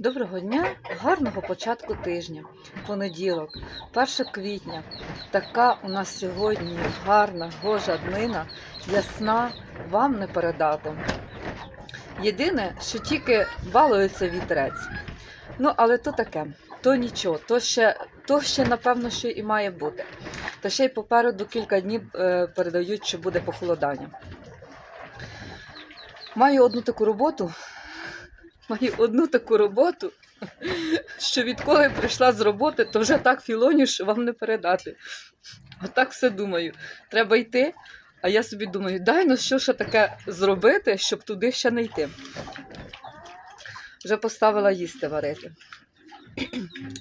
Доброго дня, гарного початку тижня. Понеділок, 1 квітня. Така у нас сьогодні гарна, гожа днина, ясна, вам не передати. Єдине, що тільки балується вітерець. Ну, але то таке, то нічого, то ще, то ще напевно, що і має бути. Та ще й попереду кілька днів е, передають, що буде похолодання. Маю одну таку роботу, маю одну таку роботу, що відколи прийшла з роботи, то вже так філоню, що вам не передати. Отак все думаю. Треба йти. А я собі думаю, дай ну що ще таке зробити, щоб туди ще не йти. Вже поставила їсти варити.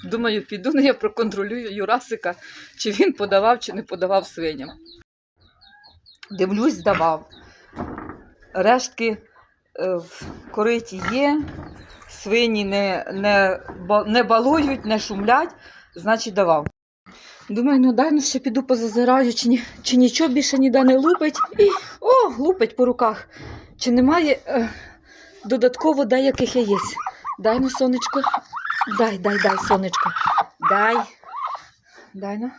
Думаю, піду ну, я проконтролюю Юрасика, чи він подавав, чи не подавав свиням. Дивлюсь, давав. Рештки в кориті є, свині не, не, не балують, не шумлять, значить давав. Думаю, ну дай ну ще піду позазираю, чи, чи нічого більше ніде не лупить. І о, лупить по руках. Чи немає е, додатково деяких яєць. Дай ну, сонечко. Дай, дай, дай, сонечко. Дай. Дай ну.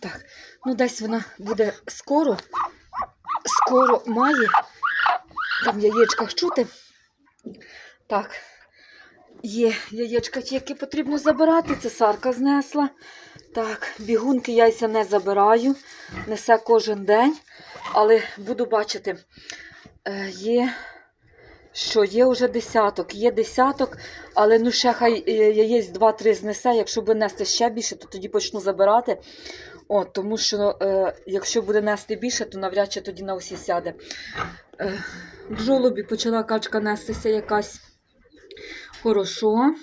Так, ну десь вона буде скоро. Скоро має. Там яєчках чути. Так. Є яєчка, які потрібно забирати. Це Сарка знесла. Так, бігунки яйця не забираю. Несе кожен день. Але буду бачити, е, є, що є вже десяток. Є десяток, але ну ще хай е, яєць 2-3 знесе. Якщо буде нести ще більше, то тоді почну забирати. О, тому що е, якщо буде нести більше, то навряд чи тоді на усі сяде. Е, в жолобі почала качка нестися якась. Хорошо.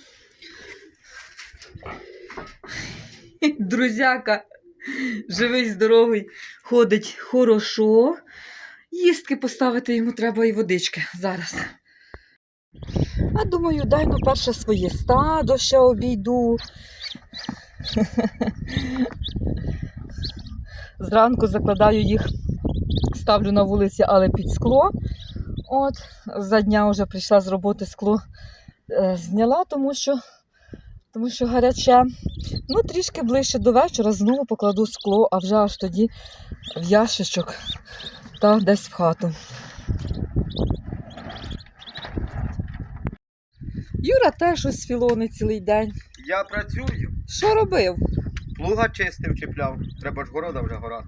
Друзяка, живий, здоровий, ходить хорошо. Їстки поставити йому треба і водички зараз. А думаю, дай ну перше своє стадо ще обійду. Зранку закладаю їх, ставлю на вулиці, але під скло. От, за дня вже прийшла з роботи скло е, зняла, тому що, тому що гаряче. Ну, трішки ближче до вечора знову покладу скло, а вже аж тоді в ящичок та десь в хату. Юра теж ось філони цілий день. Я працюю, Що робив? Плуга чистив, чіпляв. Треба ж города вже горати.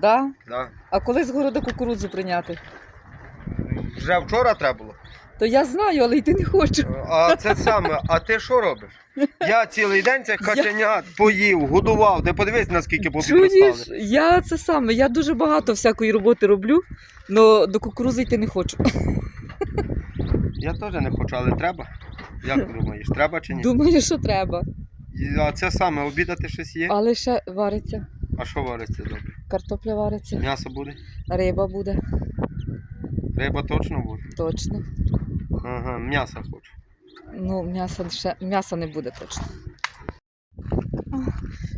Да? Да. А коли з городу кукурудзу прийняти? Вже вчора треба було. То я знаю, але йти не хочу. А це саме, а ти що робиш? Я цілий день цих каченят поїв, годував. Ти подивись, наскільки Чуєш, я це саме, я дуже багато всякої роботи роблю, але до кукурудзи йти не хочу. Я теж не хочу, але треба. Як думаєш, треба чи ні? Думаю, що треба. І- А це саме, обідати щось є? Але ще вариться. А що вариться добре? Картопля вариться, М'ясо буде? риба буде, Риба точно буде? точно. Ага, м'ясо хочу. Ну, м'яса ще м'яса не буде точно.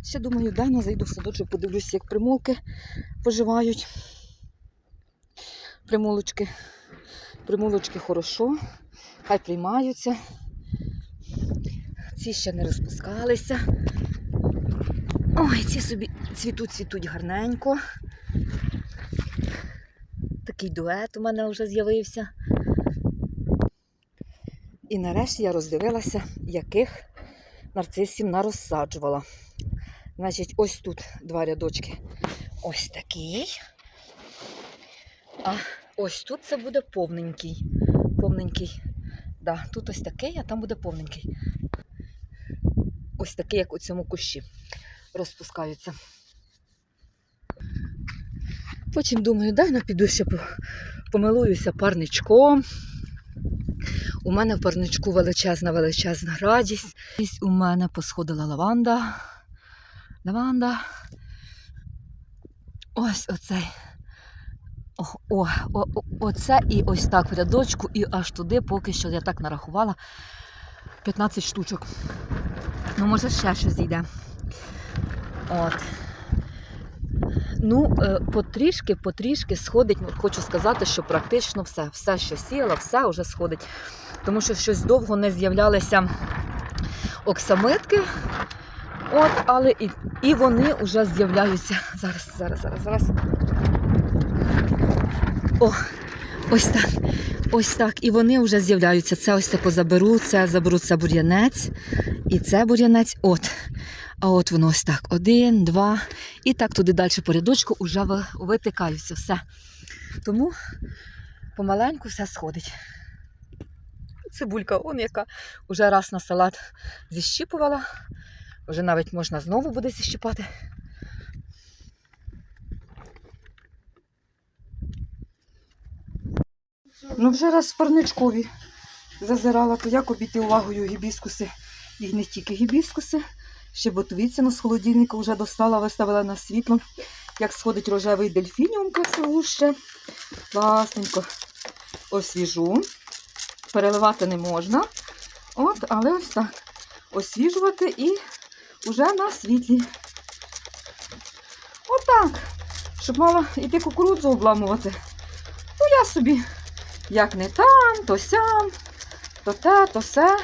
Ще думаю, дайно зайду в садочок, подивлюся, як примолки поживають. Примолочки. Примолочки хорошо, хай приймаються. Ці ще не розпускалися. Ой, ці собі цвітуть, цвітуть гарненько. Такий дует у мене вже з'явився. І нарешті я роздивилася, яких нарцисів нарозсаджувала. Значить, ось тут два рядочки. Ось такий. А ось тут це буде повненький. Повненький. Да, тут ось такий, а там буде повненький. Ось такий, як у цьому кущі. Розпускаються. Потім думаю, дай ну піду ще помилуюся парничком. У мене в парничку величезна величезна радість. У мене посходила лаванда. Лаванда. Ось оцей. О, о, о, оце і ось так в рядочку, і аж туди, поки що я так нарахувала 15 штучок. Ну, може, ще щось зійде. От. Ну, е, потрішки, потрішки сходить. Ну, Хочу сказати, що практично все, все, що сіяла, все вже сходить. Тому що щось довго не з'являлися оксамитки. От, але і, і вони вже з'являються. Зараз, зараз, зараз, зараз. О, ось так. Ось так. І вони вже з'являються. Це ось тако заберу, це заберу, це бур'янець. І це бур'янець. От. А от воно ось так. Один, два. І так туди далі по рядочку вже витикаються все. Тому помаленьку все сходить. Цибулька, он яка вже раз на салат зіщіпувала. Вже навіть можна знову буде зіщіпати. Ну, вже раз парничкові зазирала, то як обійти увагою гібіскуси. І не тільки гібіскуси, ще ботвіцину з холодильника вже достала, виставила на світло. Як сходить рожевий дельфініум красивуще. Класненько освіжу. Переливати не можна. От, але ось так. Освіжувати і вже на світлі. Отак. Щоб мала йти кукурудзу обламувати. Ну, я собі як не там, то сям, то те, то се.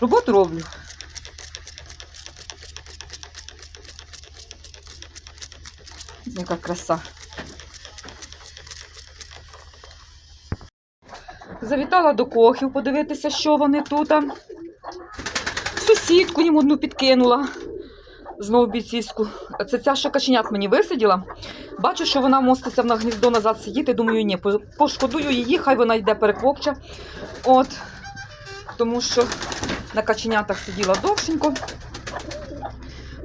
Роботу роблю. Яка краса. Завітала до кохів подивитися, що вони тут. Сусідку їм одну підкинула. Знову бійцівську. Це ця, що каченят мені висиділа. Бачу, що вона моститься на гніздо назад сидіти. Думаю, ні, пошкодую її, хай вона йде переквокче. От. Тому що на каченятах сиділа довшенько.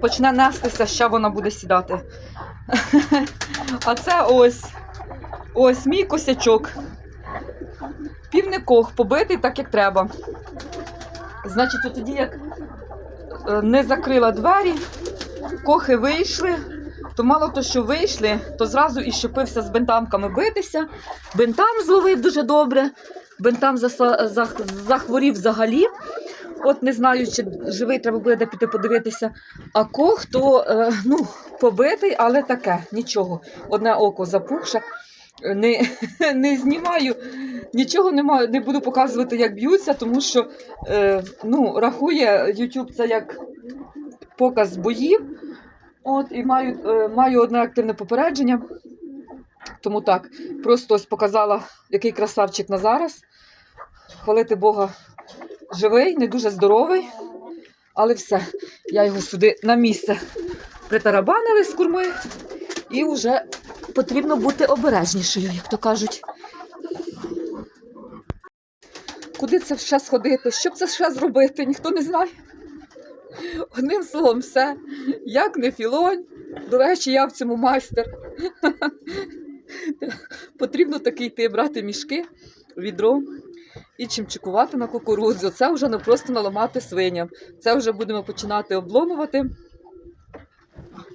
Почне нестися, ще вона буде сідати. А це ось. Ось мій косячок. Півникох побитий так, як треба. Значить, тоді, як е, не закрила двері, кохи вийшли, то мало то, що вийшли, то зразу і щепився з бентамками битися. Бентам зловив дуже добре, бентам захворів взагалі. От не знаю, чи живий треба буде де піти подивитися. А кох то е, ну, побитий, але таке, нічого. Одне око запухше. Не, не знімаю, нічого не, маю, не буду показувати, як б'ються, тому що е, ну, рахує YouTube це як показ боїв. От, і маю, е, маю одне активне попередження. Тому так, просто ось показала, який красавчик на зараз. Хвалити Бога живий, не дуже здоровий. Але все, я його сюди на місце притарабанили з курми, і вже потрібно бути обережнішою, як то кажуть. Куди це ще сходити? Що б це ще зробити? Ніхто не знає. Одним словом, все. Як не філонь. До речі, я в цьому майстер. Потрібно таки йти брати мішки, відро і чимчикувати на кукурудзу. Це вже не просто наламати свиням. Це вже будемо починати обломувати.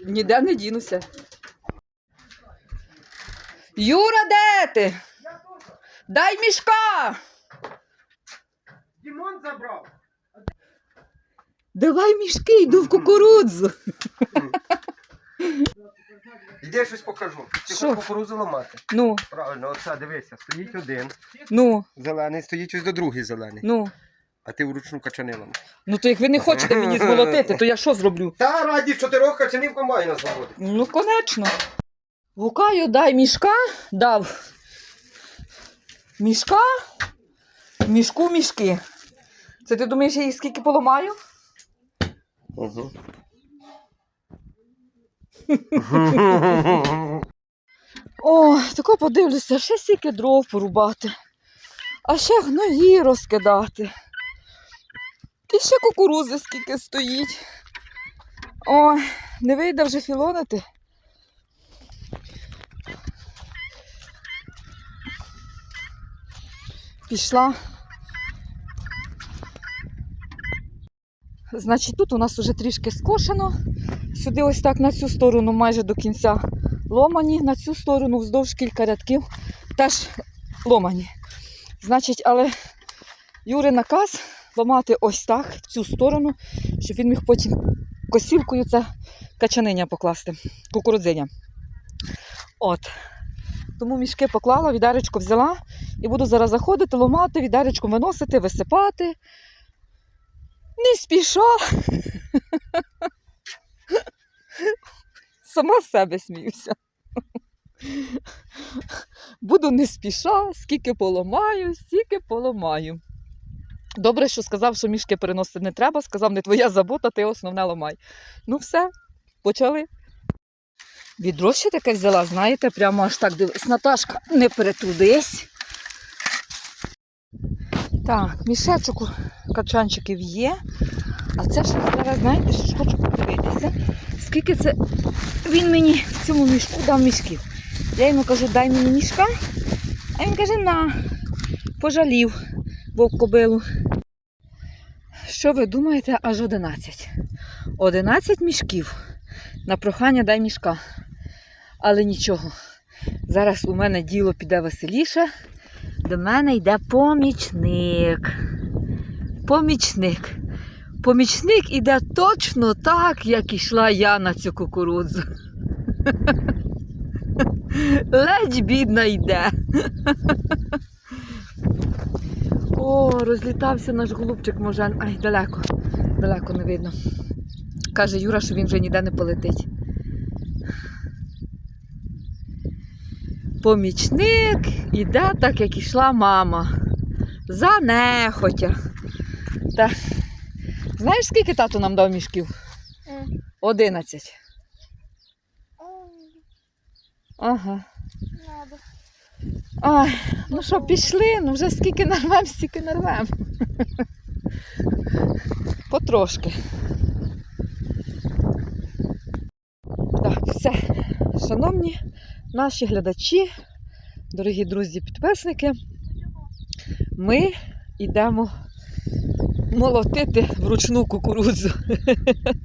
Ніде не дінуся. Юра, де ти? Дай мішка! Дімон забрав. Давай мішки, йду в кукурудзу. Іди я щось покажу. Ти Що? хочеш кукурузу ламати. Ну, Правильно, оце дивися, стоїть один ну, зелений, стоїть ось до другий зелений. ну. А ти вручну качанилом. Ну, то як ви не хочете мені змолотити, то я що зроблю? Та раді чотирьох качанів комбайна заводить. Ну, конечно. Гукаю, дай мішка, дав. Мішка, мішку мішки. Це ти думаєш, я їх скільки поламаю? О, тако подивлюся, ще стільки дров порубати, а ще гної розкидати. І ще кукурузи скільки стоїть. Ой, не вийде вже філонити. Пішла. Значить, тут у нас вже трішки скошено. Сюди ось так на цю сторону майже до кінця ломані, на цю сторону вздовж кілька рядків теж ломані. Значить, але Юри наказ ламати ось так, в цю сторону, щоб він міг потім косілкою це качаниня покласти, кукурудзиня. От. Тому мішки поклала, відеречко взяла і буду зараз заходити, ломати, відеречком виносити, висипати. Не спіша. Сама з себе сміюся. Буду не спіша, скільки поламаю, стільки поламаю. Добре, що сказав, що мішки переносити не треба, сказав, не твоя забота, ти основне ламай. Ну все, почали. Відро ще таке взяла, знаєте, прямо аж так дивись. Наташка, не перетрудись. Так, мішечок качанчиків є. А це ще зараз, знаєте, що хочу подивитися. Скільки це він мені в цьому мішку дав мішків. Я йому кажу, дай мені мішка. А він каже, на, пожалів вовк кобилу. Що ви думаєте, аж 11? 11 мішків. На прохання дай мішка. Але нічого. Зараз у мене діло піде веселіше. До мене йде помічник. Помічник. Помічник іде точно так, як ішла я на цю кукурудзу. Ледь бідна йде. О, розлітався наш голубчик можен. Ай, далеко, далеко не видно. Каже Юра, що він вже ніде не полетить. Помічник іде так, як ішла мама. Занехотя. Та... Знаєш, скільки тато нам дав мішків? Одинадцять. Ага. Ой, ну що, пішли, ну вже скільки нарвем, стільки нарвем. Потрошки. Так, все. Шановні наші глядачі, дорогі друзі, підписники, ми йдемо молотити вручну кукурудзу.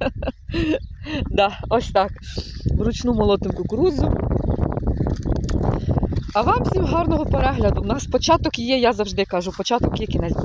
да, ось так. Вручну молотимо кукурудзу. А вам всім гарного перегляду. У нас початок є, я завжди кажу, початок є кінець.